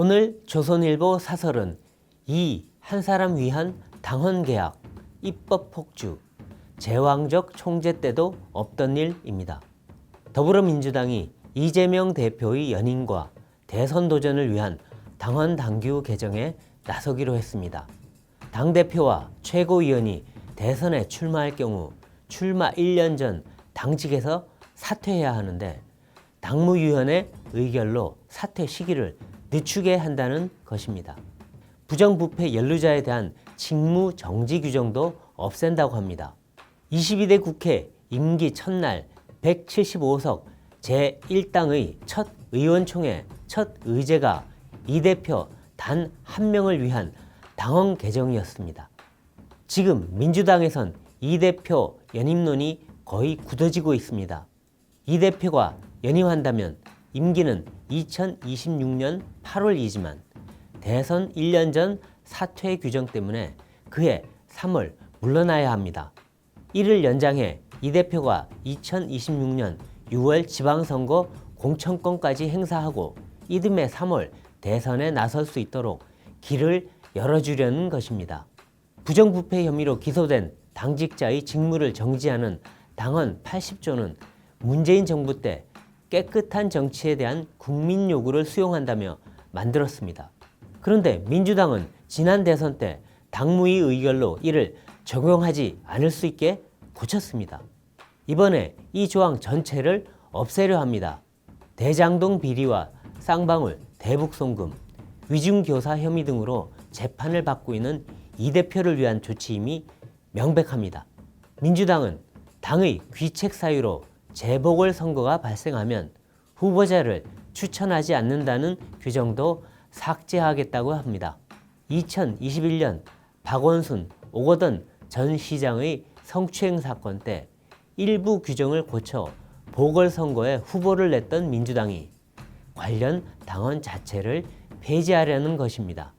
오늘 조선일보 사설은 이한 사람 위한 당헌 계약, 입법 폭주, 제왕적 총재 때도 없던 일입니다. 더불어민주당이 이재명 대표의 연임과 대선 도전을 위한 당헌 당규 개정에 나서기로 했습니다. 당대표와 최고위원이 대선에 출마할 경우 출마 1년 전 당직에서 사퇴해야 하는데 당무위원회 의결로 사퇴 시기를 늦추게 한다는 것입니다. 부정부패 연루자에 대한 직무 정지 규정도 없앤다고 합니다. 22대 국회 임기 첫날 175석 제1당의 첫 의원총회 첫 의제가 이 대표 단 한 명을 위한 당헌 개정이었습니다. 지금 민주당에선 이 대표 연임론이 거의 굳어지고 있습니다. 이 대표가 연임한다면 임기는 2026년 8월이지만 대선 1년 전 사퇴 규정 때문에 그해 3월 물러나야 합니다. 이를 연장해 이 대표가 2026년 6월 지방선거 공천권까지 행사하고 이듬해 3월 대선에 나설 수 있도록 길을 열어주려는 것입니다. 부정부패 혐의로 기소된 당직자의 직무를 정지하는 당헌 80조는 문재인 정부 때 깨끗한 정치에 대한 국민 요구를 수용한다며 만들었습니다. 그런데 민주당은 지난 대선 때 당무위 의결로 이를 적용하지 않을 수 있게 고쳤습니다. 이번에 이 조항 전체를 없애려 합니다. 대장동 비리와 쌍방울, 대북송금, 위중교사 혐의 등으로 재판을 받고 있는 이 대표를 위한 조치임이 명백합니다. 민주당은 당의 귀책 사유로 재보궐 선거가 발생하면 후보자를 추천하지 않는다는 규정도 삭제하겠다고 합니다. 2021년 박원순, 오거돈 전 시장의 성추행 사건 때 일부 규정을 고쳐 보궐선거에 후보를 냈던 민주당이 관련 당원 자체를 폐지하려는 것입니다.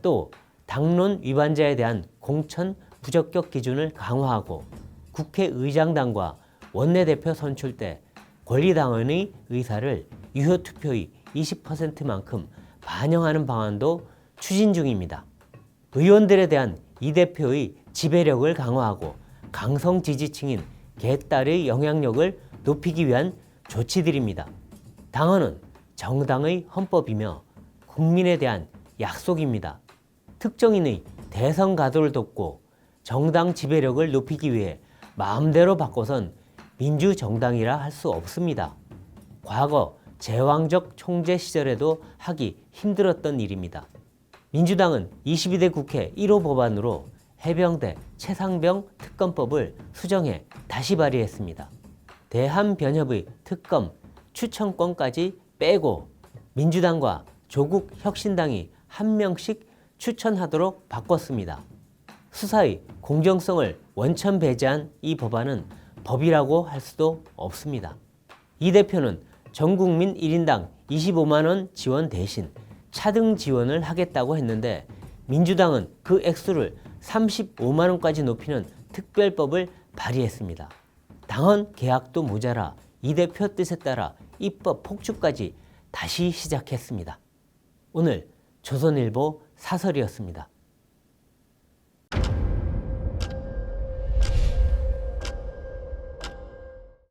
또 당론 위반자에 대한 공천 부적격 기준을 강화하고 국회의장단과 원내대표 선출 때 권리당원의 의사를 유효투표의 20%만큼 반영하는 방안도 추진 중입니다. 의원들에 대한 이 대표의 지배력을 강화하고 강성 지지층인 개딸의 영향력을 높이기 위한 조치들입니다. 당헌은 정당의 헌법이며 국민에 대한 약속입니다. 특정인의 대선 가도를 돕고 정당 지배력을 높이기 위해 마음대로 바꿔선 민주정당이라 할 수 없습니다. 과거 제왕적 총재 시절에도 하기 힘들었던 일입니다. 민주당은 22대 국회 1호 법안으로 해병대 최상병 특검법을 수정해 다시 발의했습니다. 대한변협의 특검 추천권까지 빼고 민주당과 조국 혁신당이 한 명씩 추천하도록 바꿨습니다. 수사의 공정성을 원천 배제한 이 법안은 법이라고 할 수도 없습니다. 이 대표는 전 국민 1인당 25만 원 지원 대신 차등 지원을 하겠다고 했는데 민주당은 그 액수를 35만 원까지 높이는 특별법을 발의했습니다. 당헌 계약도 모자라 이 대표 뜻에 따라 입법 폭주까지 다시 시작했습니다. 오늘 조선일보 사설이었습니다.